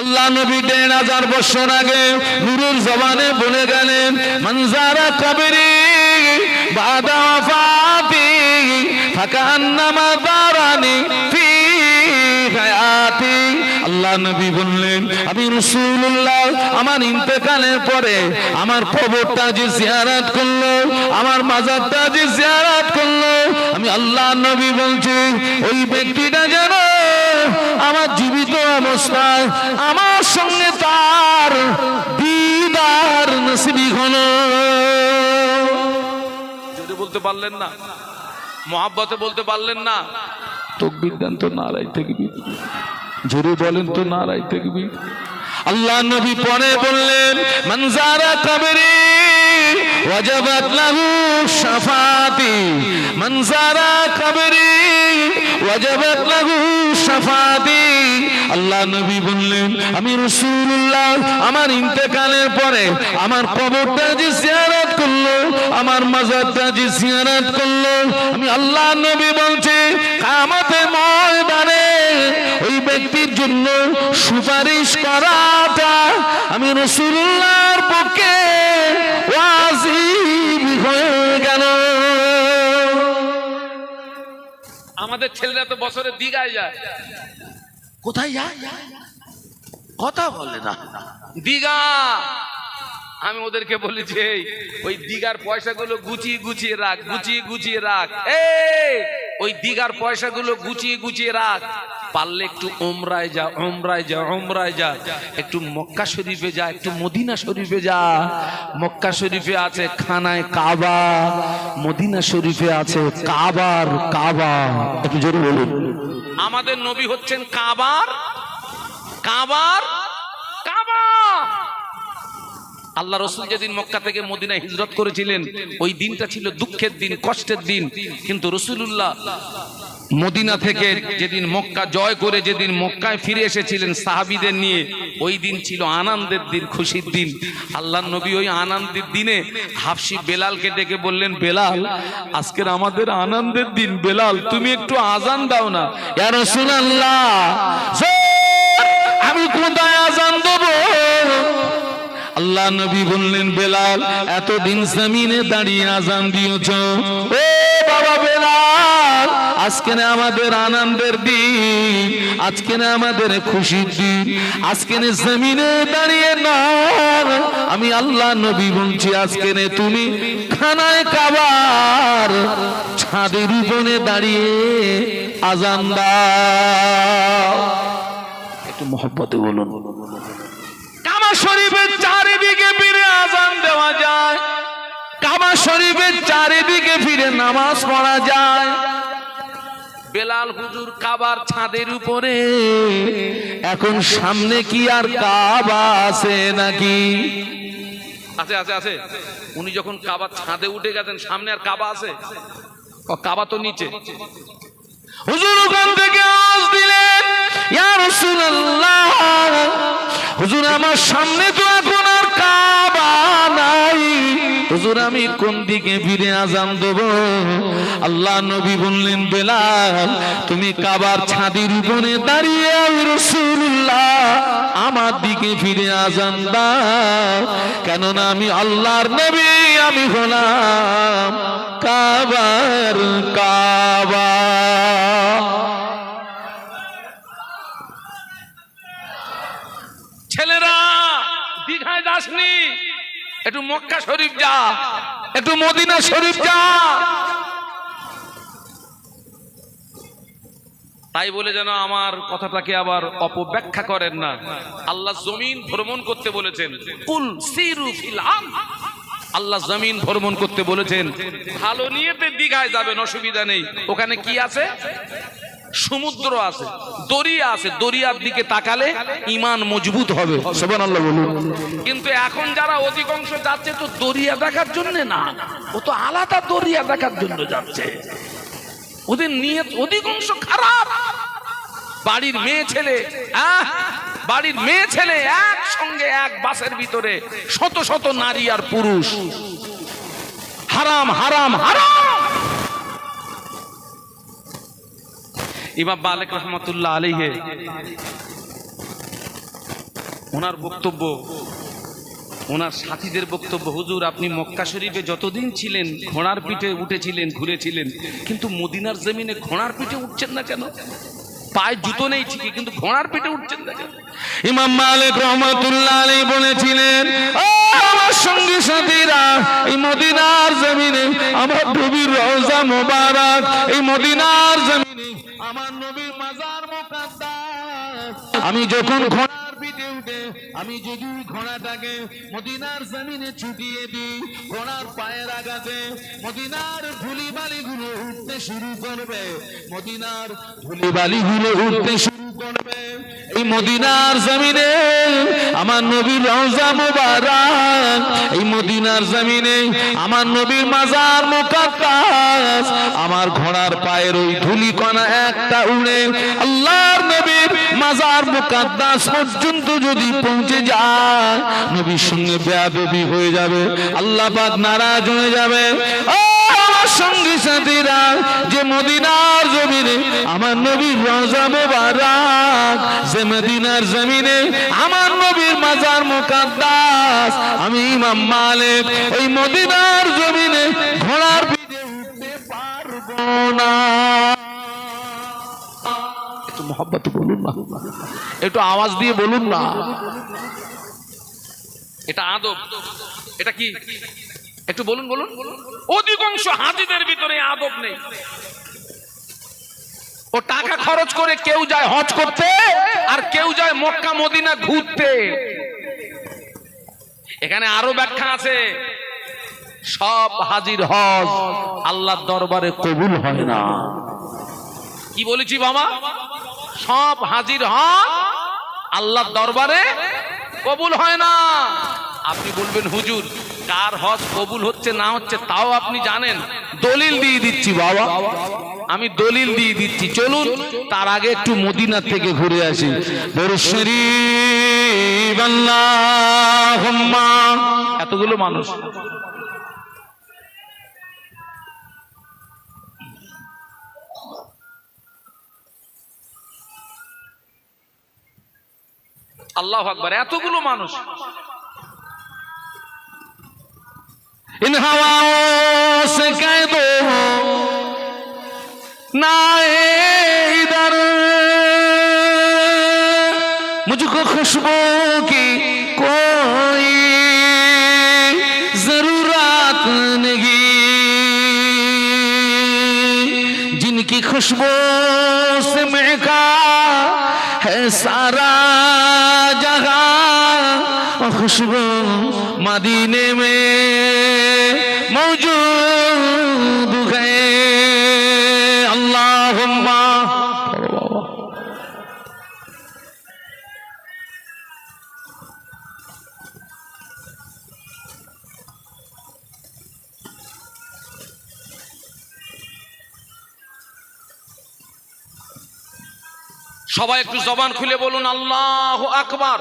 আল্লাহ নবী দেড় হাজার বছর আগে নুরুর জবানে বলে গেলেন, মনজারা কবরি আল্লাহ নবী বললেন, আমি আমার ইন্তেকালের পরে আমার আমার জিয়ারত করল, আমি আল্লাহ নবী বলছি, ওই ব্যক্তিটা যেন আমার জীবিত অবস্থায় আমার সঙ্গে তার দিদার নসিবি ঘন যদি বলতে পারলেন না মহাব্বতে বলতে পারলেন না তকবির দেন তো নারাই থাকবি। জোরে বলেন তো নারাই থাকবি। আল্লাহ নবী পরে বললেন মনজারা কবরি ওয়াজাবাত লাহু শাফাতি মনজারা কবরি ওয়াজাবাত লাহু শাফাতি। আল্লাহ নবী বললেন, আমি রাসূলুল্লাহ, আমার ইন্তেকালের পরে আমার কবরটা যে জিয়ারত করল, আমার মাজারটা যে জিয়ারত করল, আমি আল্লাহ নবী বলছি কামাতে ময়দানে ওই ব্যক্তির জন্য সুপারিশ করাটা আমি রসুল্লাহর আমাদের ছেলেরা তো বছরে দীঘায় যায়। কোথায় যায়? কথা বলে না। দীঘা! আমি ওদেরকে বলি যে ওই দিঘার পয়সাগুলো গুছিয়ে গুছিয়ে রাখ গুছিয়ে গুছিয়ে রাখ। এই ওই দিঘার পয়সাগুলো গুছিয়ে গুছিয়ে রাখ। পারলে একটু ওমরায় যা ওমরায় যা ওমরায় যা। একটু মক্কা শরীফে যা, একটু মদিনা শরীফে যা। মক্কা শরীফে আছে খানায় কাবা, মদিনা শরীফে আছে কাবার কাবা। একটু জোরে বলুন। আমাদের নবী হচ্ছেন কাবার কাবার, কাবা। আল্লাহ রসুল যেদিন মক্কা থেকে মদিনায় হিজরত করেছিলেন, ওই দিনটা ছিল দুঃখের দিন, কষ্টের দিন। কিন্তু রসুলুল্লাহ মদিনা থেকে যেদিন মক্কা জয় করে যেদিন মক্কায় ফিরে এসেছিলেন সাহাবিদের নিয়ে, ওই দিন ছিল আনন্দের দিন, খুশির দিন। আল্লাহ নবী ওই আনন্দের দিনে হাফসি বেলালকে ডেকে বললেন, বেলাল, আজকের আমাদের আনন্দের দিন, বেলাল, তুমি একটু আজান দাও না। রাসূলুল্লাহ! আমি কোথায় আজান দেব? আল্লাহ নবী বললেন, বেলাল, এতদিন জমিনে দাঁড়িয়ে আজান দিয়েছ। ও বাবা আজকে না আমাদের আনন্দের দিন, আজকে না আমাদের খুশির দিন, আজকে জমিনে দাঁড়িয়ে না। আমি আল্লাহ নবী বলছি, আজকে তুমি খানায় কাবার ছাদের উপরে দাঁড়িয়ে আজান দাও। একটু মহব্বতে বলুন। কাবা শরীফের চারিদিকে ফিরে আজান দেওয়া যায়। কাবা শরীফের চারিদিকে ফিরে নামাজ পড়া যায়। বেলাল হুজুর কাবার ছাদের উপরে। এখন সামনে কি আর কাবা আছে নাকি? আছে আছে আছে। উনি যখন কাবার ছাদে উঠে গেছেন সামনে আর কাবা আছে? কাবা তো নিচে। হুজুর ওখান থেকে আওয়াজ দিলেন। হুজুর আমার সামনে তো এখন আর নাই। হুজুর আমি কোন দিকে ফিরে আজান দেব? আল্লাহ নবী বললেন, বেলাল, তুমি কাবার ছাদের উপরে দাঁড়িয়ে আমি রাসূলুল্লাহ, আমার দিকে ফিরে আজান দাও। কেননা আমি আল্লাহর নবী, আমি হলাম কাবার কাবা। যাসনি একটু মক্কা শরীফ যা। একটু মদিনা শরীফ যা। তাই বলে যেন আমার কথাটাকে আবার অপব্যাখ্যা করেন না। আল্লাহ জমিন ভ্রমণ করতে বলেছেন। কুল সিরু আল্লাহ জমিন ভ্রমণ করতে বলেছেন। ভালো নিয়েতে দীঘায় যাবেন, অসুবিধা নেই। ওখানে কি আছে? সমুদ্র আছে দরিয়া আছে দরিয়ার দিকে তাকালে ইমান মজবুত হবে। বলুন। কিন্তু এখন যারা অধিকাংশ যাচ্ছে তো দরিয়া দেখার জন্য না ও তো আলাদা দরিয়া দেখার জন্য যাচ্ছে। ওদের নিয়ে অধিকাংশ খারাপ। বাড়ির মেয়ে ছেলে আহ, বাড়ির মেয়ে ছেলে একসঙ্গে এক বাসের ভিতরে শত শত নারী আর পুরুষ। হারাম হারাম হারাম। ইমাম মালিক রহমতুল্লাহ আলীহে ওনার বক্তব্য, ওনার সাথীদের বক্তব্য, হুজুর, আপনি মক্কা শরীফে যতদিন ছিলেন, ঘোড়ার পিঠে উঠেছিলেন, ঘুরেছিলেন, কিন্তু মদিনার জমিনে ঘোড়ার পিঠে উঠছেন না কেন? পায়ে জুতো নেই ঠিকই, কিন্তু ঘোড়ার পিঠে উঠছেন না কেন? ইমাম মালিক রহমতুল্লাহ আলী বলেছিলেন আমার সঙ্গী সাথীরা, এই মদিনার জমিনে আমার রওজা মোবারক, এই মদিনার জমিনে আমার নবীর মাজার মুকাদ্দাস। আমি যখন ঘোড়ার পিঠে উঠে আমি যদি ঘোড়াটাকে মদিনার জমিনে ছুটিয়ে দিই ঘোড়ার পায়ের আঘাতে মদিনার ধুলিবালিগুলো উঠতে শুরু করবে। মদিনার ধুলিবালিগুলো উঠতে শুরু এই মদিনার জমিনে আমার নবীর রওজা মুবারক। এই মদিনার জমিনে আমার নবীর মাজার মুকাদ্দাস। আমার ঘোড়ার পায়ের ওই ধুলি কণা একটা উড়ে। আল্লাহর নবীর মাজার মুকাদ্দাস পর্যন্ত যদি পৌঁছে যায়, নবীর সঙ্গে বেয়াদবি হয়ে যাবে। আল্লাহ পাক নারাজ হয়ে যাবে। ও সঙ্গী সাথীরা যে মদিনার জমিনে আমার নবীর রওজা মোবারক, যে মদিনার জমিনে আমার নবীর মাজার মুকাদ্দাস। আমি ইমাম মালিক, ওই মদিনার জমিনে ঘোড়ার পিঠে উঠতে পারব না। একটু মহব্বত বলুন না। একটু আওয়াজ দিয়ে বলুন না। এটা আদব। এটা কি? একটু বলুন বলুন। অধিকাংশ হাজিদের ভিতরে আদব নেই। ও টাকা খরচ করে কেউ যায় হজ করতে আর কেউ যায় মক্কা, মদিনা ঘুরতে। এখানে আরও ব্যাখ্যা আছে। সব হাজির হজ আল্লাহর দরবারে কবুল হয় না। কি বলেছি বাবা? সব হাজির হজ আল্লাহর দরবারে কবুল হয় না। আপনি বলবেন, হুজুর কার হজ কবুল হচ্ছে, না হচ্ছে, তাও আপনি জানেন। দলিল দিয়ে দিচ্ছি, বাবা। আমি দলিল দিয়ে দিচ্ছি। চলুন, তার আগে একটু মদিনা থেকে ঘুরে আসি। এতগুলো মানুষ। আল্লাহ আকবার, এতগুলো মানুষ। ان ہواوں سے کہہ دو۔ نائے ادھر۔ مجھ کو خوشبو کی کوئی ضرورت نہیں۔ جن کی خوشبو সবাই একটু জবান খুলে বলুন, আল্লাহ আকবার।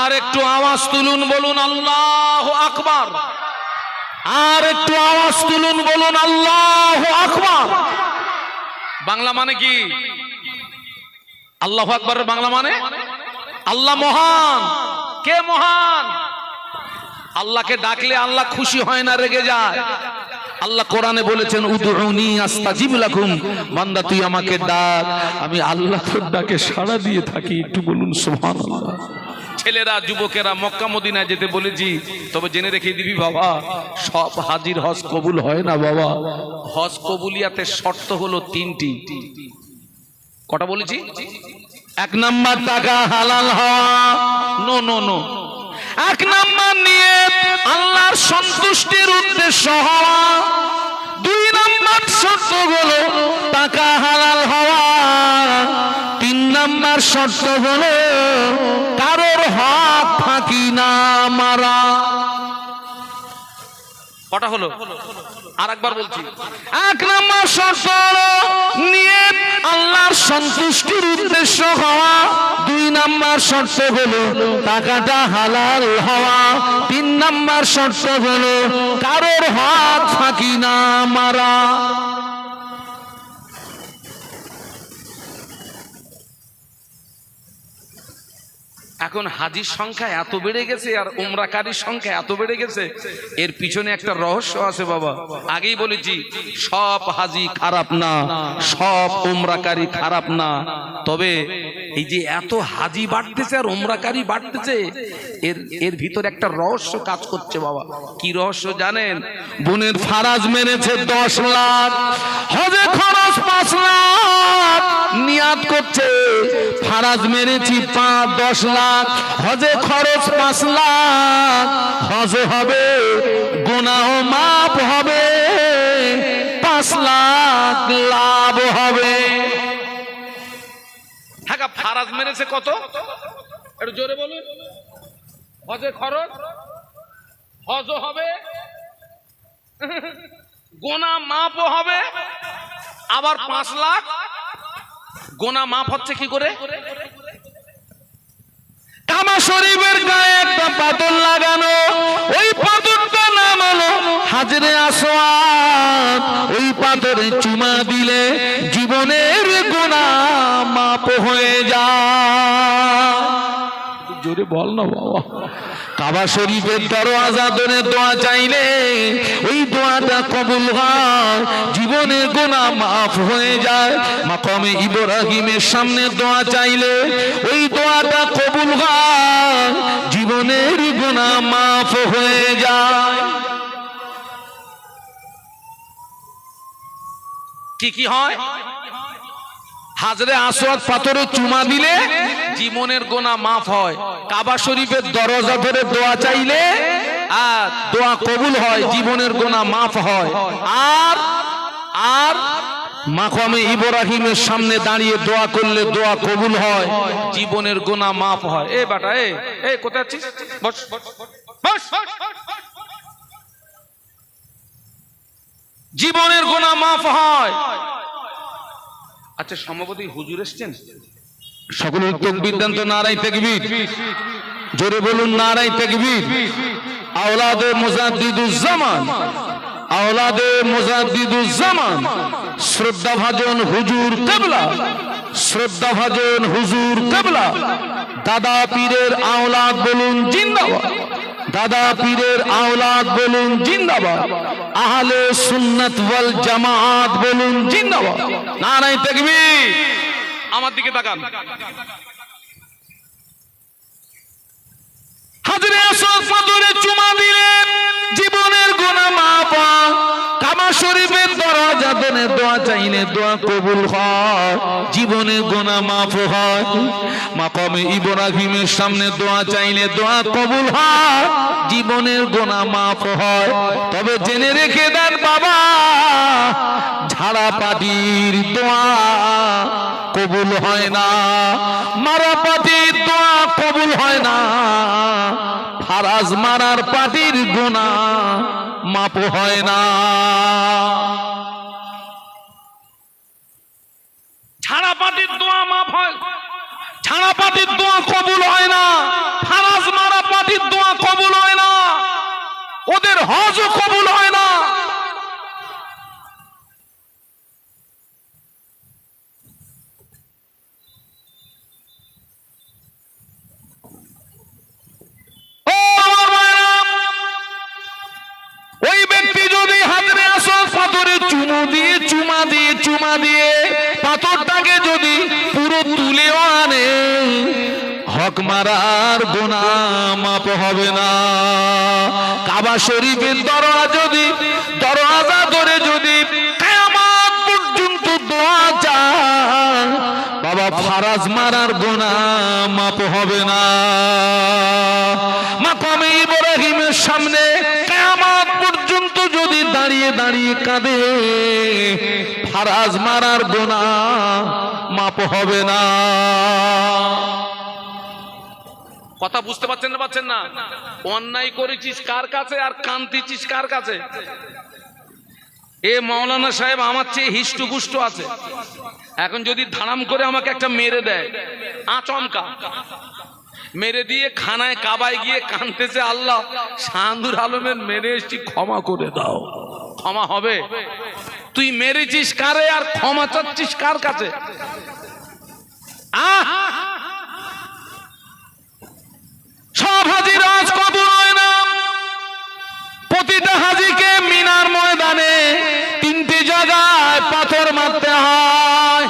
আর একটু আওয়াজ তুলুন, বলুন, আল্লাহ আকবার। আর একটু আওয়াজ তুলুন, বলুন, আল্লাহ আকবার। বাংলা মানে কি? আল্লাহ আকবরের বাংলা মানে? আল্লাহ মহান। কে মহান? আল্লাহকে ডাকলে আল্লাহ খুশি হয় না, রেগে যায়। আল্লাহ কোরআনে বলেছেন উদুনি আস্তাজিব লাকুম। বান্দা তুই আমাকে ডাক। আমি আল্লাহ তোর ডাকে সাড়া দিয়ে থাকি একটু বলুন সুবহানাল্লাহ। ছেলেরা যুবকেরা মক্কা মদিনায় যেতে বলেছি তবে জেনে রেখে দিবি বাবা সব হাজির হজ কবুল হয় না বাবা। হজ কবুলিয়াতে শর্ত হলো তিনটি। কটা বলেছি? এক নাম্বার টাকা হালাল হওয়া। নো নো নো এক নাম্বার নিয়ে আল্লাহর সন্তুষ্টির উদ্দেশ্য হওয়া। দুই নাম্বার শর্ত হলো টাকা হালাল হওয়া। তিন নাম্বার শর্ত হলো কারোর হাত ফাঁকি না মারা। কটা হলো? আর একবার বলছি। এক নম্বর শর্ত হলো নিয়ে আল্লাহর সন্তুষ্টির উদ্দেশ্য হওয়া। দুই নাম্বার শর্ত হলো টাকাটা হালাল হওয়া। নাম্বার শর্ত হলো কারোর হাত ফাঁকি না মারা। এখন হাজির সংখ্যা এত বেড়ে গেছে আর উমরাকারীর সংখ্যা এত বেড়ে গেছে, এর পিছনে একটা রহস্য আছে বাবা। আগেই বলেছি, সব হাজি খারাপ না, সব উমরাকারী খারাপ না। তবে এই যে এত হাজি বাড়তেছে আর উমরাকারী বাড়তেছে, এর এর ভিতরে একটা রহস্য কাজ করছে বাবা। কি রহস্য জানেন? বোনের ফারাজ মেরেছে দশ লাখ, হজে খরচ পাঁচ লাখ নিয়াত করছে ফারাজ মেরেছি পাঁচ, দশ লাখ। হজে খরচ পাঁচ লাখ। হজ হবে গোনাও মাপ হবে। পাঁচ লাখ লাভ হবে। ফারাজ মেরেছে কত? একটু জোরে বলুন। হজে খরচ? হজ হবে। গোনা মাপও হবে। আবার পাঁচ লাখ? গোনা মাপ হচ্ছে কি করে? কামা শরীফের গায়ে একটা পাথর লাগানো ওই পাথরটা নাম হলো হাজরে আসওয়াদ। ওই পাথরে চুমা দিলে জীবনের গোনা মাপ হয়ে যায়। জোরে বল না বাবা। কাবা শরীফের দরওয়াজা ধরে দোয়া চাইলে, ওই দোয়াটা কবুল হয়, জীবনের গোনা মাফ হয়ে যায়। মাকমে ইব্রাহিমের সামনে দোয়া চাইলে, ওই দোয়াটা কবুল হয়, জীবনের গোনা মাফ হয়ে যায়। কি কি হয়? হাজরে আসওয়াদ পাথরে চুমা দিলে জীবনের গোনা মাফ হয়। কাবা শরীফের দরজা ধরে দোয়া চাইলে, আর দোয়া কবুল হয়, জীবনের গোনা মাফ হয়। আর আর মাকমে ইব্রাহিমের সামনে দাঁড়িয়ে দোয়া করলে দোয়া কবুল হয়, জীবনের গোনা মাফ হয়। এ বেটা, এ এ, কোথায় আছিস? বস। জীবনের গোনা মাফ হয়। আচ্ছা সম্ভবত হুজুর এসছেন? সকলের তকবির দেন তো নারাই তেকবির। জোরে বলুন নারাই তেকবির। আওলাদে মুজাদ্দিদুজ্জামান আওলাদে মুজাদ্দিদুজ্জামান শ্রদ্ধা ভাজন হুজুর কেবলা। শ্রদ্ধা ভাজন হুজুর কেবলা। দাদা পীরের আওলাদ বলুন, জিন্দাবাদ। দাদা পীরের আওলাদ বলুন, জিন্দাবাদ। আহলে সুন্নাত ওয়াল জামাত বলুন, জিন্দাবাদ। নারাই তাকবি আমার দিকে তাকান। হাজরে আসাদ পাথরে চুমা দিলেন, জীবনের গোনা মাপা। শরীফের দরজা ধরে দোয়া চাইলে দোয়া কবুল হয়। জীবনের গোনা মাফ হয়। মাকামে ইব্রাহিমের সামনে দোয়া চাইলে দোয়া কবুল হয়। জীবনের গোনা মাফ হয়। তবে জেনে রেখে দেন বাবা, ঝাড়া পাটির দোয়া কবুল হয় না। মারা পাটির দোয়া কবুল হয় না। ফারাজ মারার পাটির গোনা মাপ হয় না। ছাড়া পাটির দোয়া মাপ হয়। ছাড়া পাটির দোয়া কবুল হয় না। ফারাজ মারা পাটির দোয়া কবুল হয় না। ওদের হজও কবুল হয় না। হক মারার গোনা মাপ হবে না। কাবা শরীফের দরওয়া যদি, দরওয়াজা ধরে যদি পর্যন্ত বাবা ফারাজ মারার গোনা মাপ হবে না। মাকামে ইব্রাহিমের সামনে কিয়ামত পর্যন্ত যদি দাঁড়িয়ে দাঁড়িয়ে কাঁদে, ফারাজ মারার গোনা মাপ হবে না। কথা বুঝতে পারছেন না পাচ্ছেন না? অন্যায় করেছিস কার কাছে আর কান্তিছিস কার কাছে? এ মাওলানা সাহেব, আমার চেয়ে হিষ্টু পুষ্ট আছে। এখন যদি ধারাম করে আমাকে একটা মেরে দেয়, আচমকা। মেরে দিয়ে খানায় কাবায় গিয়ে কানতেছে আল্লাহ শাহান্দুর আলমের মেরে এসছি, ক্ষমা করে দাও। ক্ষমা হবে। তুই মেরেছিস কারে আর ক্ষমা চাচ্ছিস কার কাছে? আহ! পাথর মারতে হয়।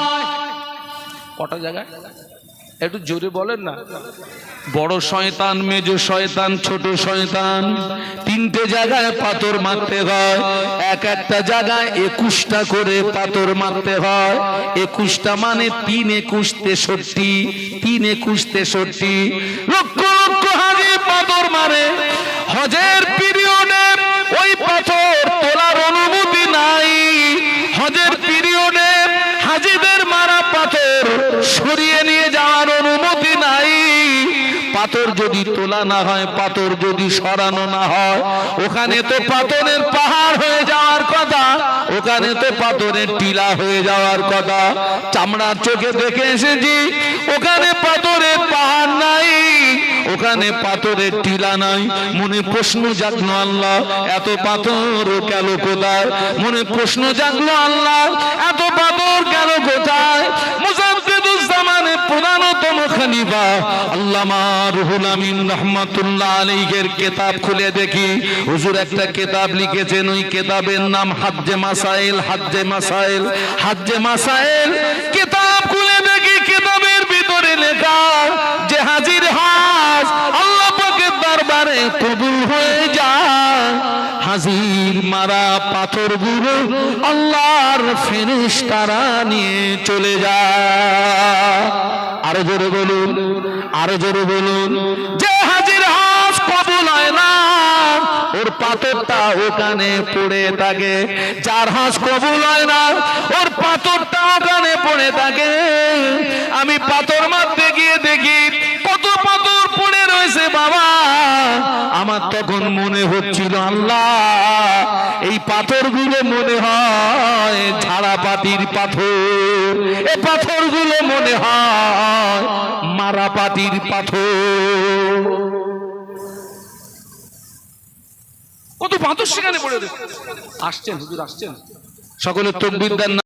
একটু জোরে বলেন না। বড় শয়তান, মেজ শয়তান, ছোট শয়তান, তিনটে জায়গায় পাথর মারতে হয়। এক একটা জায়গায় একুশটা করে পাথর মারতে হয়। একুশটা মানে তিন একুশ তেষট্টি, তিন একুশ তেষট্টি। লক্ষ হজের পিরিয়ডে ওই পাথর তোলার অনুমতি নাই। হজের পিরিয়ডে হাজিদের মারা পাথর সরিয়ে নিয়ে যাওয়ার অনুমতি নাই। পাথর যদি তোলা না হয়, পাথর যদি সরানো না হয়, ওখানে তো পাথরের পাহাড় হয়ে যাওয়ার কথা, ওখানে তো পাথরের টিলা হয়ে যাওয়ার কথা। চামড়ার চোখে দেখে এসেছি, ওখানে পাথরের পাহাড় নাই। ওখানে পাথরের টিলা নাই। মনে প্রশ্ন জাগলো আল্লাহ, এত পাথর গেল কোথায়? মনে প্রশ্ন জাগলো আল্লাহ, এত পাথর গেল কোথায়? খলিফা আল্লামা আমিন খুলে দেখি। হুজুর একটা লিখেছেন, ওই কিতাবের নাম মাসাইল মাসাইল মাসাইল কিতাব খুলে দেখি। ভিতরে লেখা যে হাজির হাজ আল্লাহ পাকের দরবারে কবুল হয়ে যায় হাজির মারা পাথরগুলো আল্লাহর ফেরেশতারা নিয়ে চলে যায় আরও জোরে বলুন, আরও জোরে বলুন, যে ওর পাথরটা ওখানে পড়ে থাকে। যার হাঁস কবুল হয় না, ওর পাথরটা ওখানে পড়ে থাকে। আমি পাথর মারতে গিয়ে দেখি কত পাথর পড়ে রয়েছে বাবা। আমার তখন মনে হচ্ছিল, আল্লাহ, এই পাথরগুলো মনে হয় ঝাড়া পাতির পাথর। এ পাথরগুলো মনে হয় মারা পাতির পাথর। কত বাঁধর সেখানে পড়ে। আসছেন হুজুর আসছেন সকলের তকবির দেন না